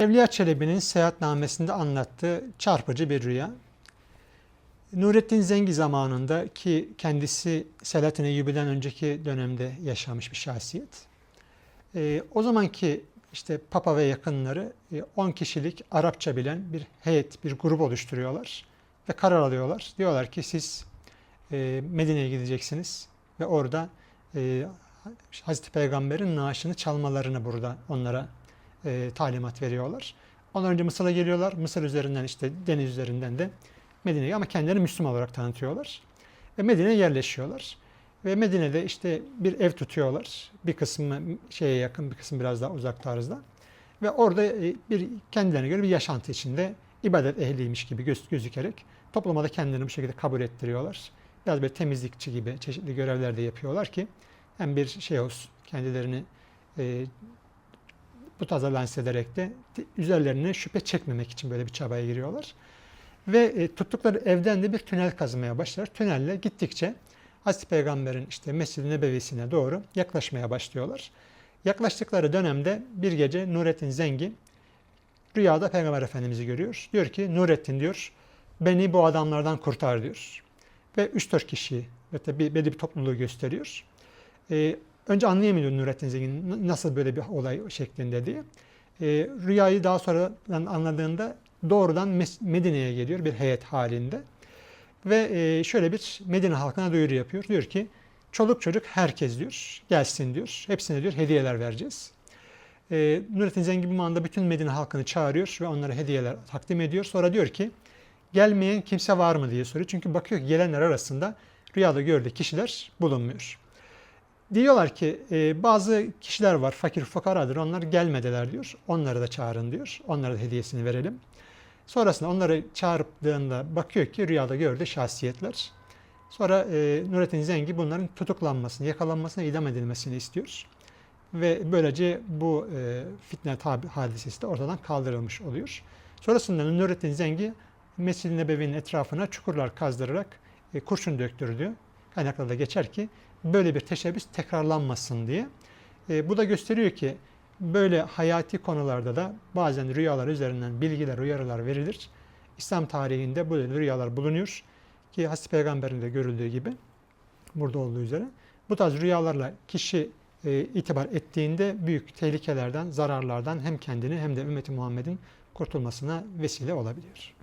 Evliya Çelebi'nin seyahatnamesinde anlattığı çarpıcı bir rüya. Nurettin Zengi zamanında ki kendisi Selahattin Eyyubi'den önceki dönemde yaşamış bir şahsiyet. Ee, o zamanki işte Papa ve yakınları e, 10 kişilik Arapça bilen bir heyet, bir grup oluşturuyorlar ve karar alıyorlar. Diyorlar ki siz e, Medine'ye gideceksiniz ve orada e, Hazreti Peygamber'in naaşını çalmalarını burada onlara e, talimat veriyorlar. Ondan önce Mısır'a geliyorlar. Mısır üzerinden işte deniz üzerinden de Medine'ye ama kendilerini Müslüman olarak tanıtıyorlar. Ve Medine'ye yerleşiyorlar. Ve Medine'de işte bir ev tutuyorlar. Bir kısmı şeye yakın, bir kısmı biraz daha uzak tarzda. Ve orada e, bir kendilerine göre bir yaşantı içinde ibadet ehliymiş gibi göz, gözükerek topluma kendilerini bu şekilde kabul ettiriyorlar. Biraz böyle temizlikçi gibi çeşitli görevler de yapıyorlar ki hem bir şey olsun, kendilerini e, bu tarzda lanse ederek de üzerlerine şüphe çekmemek için böyle bir çabaya giriyorlar. Ve e, tuttukları evden de bir tünel kazmaya başlar. Tünelle gittikçe Hazreti Peygamber'in işte Mescid-i Nebevisine doğru yaklaşmaya başlıyorlar. Yaklaştıkları dönemde bir gece Nurettin Zengi rüyada Peygamber Efendimiz'i görüyor. Diyor ki Nurettin diyor beni bu adamlardan kurtar diyor. Ve 3-4 kişi ve belli bir topluluğu gösteriyor. Ee, önce anlayamıyor Nurettin Zengi'nin nasıl böyle bir olay şeklinde diye. Ee, rüyayı daha sonradan anladığında doğrudan Medine'ye geliyor bir heyet halinde. Ve e, şöyle bir Medine halkına duyuru yapıyor. Diyor ki çoluk çocuk herkes diyor gelsin diyor. Hepsine diyor hediyeler vereceğiz. E, Nurettin Zengi bu anda bütün Medine halkını çağırıyor ve onlara hediyeler takdim ediyor. Sonra diyor ki gelmeyen kimse var mı diye soruyor. Çünkü bakıyor ki gelenler arasında rüyada gördüğü kişiler bulunmuyor. Diyorlar ki e, bazı kişiler var fakir fukaradır onlar gelmediler diyor. Onları da çağırın diyor. Onlara da hediyesini verelim. Sonrasında onları çağırdığında bakıyor ki rüyada gördüğü şahsiyetler. Sonra e, Nurettin Zengi bunların tutuklanmasını, yakalanmasını, idam edilmesini istiyor. Ve böylece bu e, fitne tabi hadisesi de ortadan kaldırılmış oluyor. Sonrasında Nurettin Zengi Mescid-i Nebevi'nin etrafına çukurlar kazdırarak e, kurşun döktürdü. Kaynaklarda geçer ki böyle bir teşebbüs tekrarlanmasın diye. E, bu da gösteriyor ki böyle hayati konularda da bazen rüyalar üzerinden bilgiler, uyarılar verilir. İslam tarihinde böyle rüyalar bulunuyor ki Hazreti Peygamber'in de görüldüğü gibi burada olduğu üzere. Bu tarz rüyalarla kişi e, itibar ettiğinde büyük tehlikelerden, zararlardan hem kendini hem de ümmeti Muhammed'in kurtulmasına vesile olabiliyor.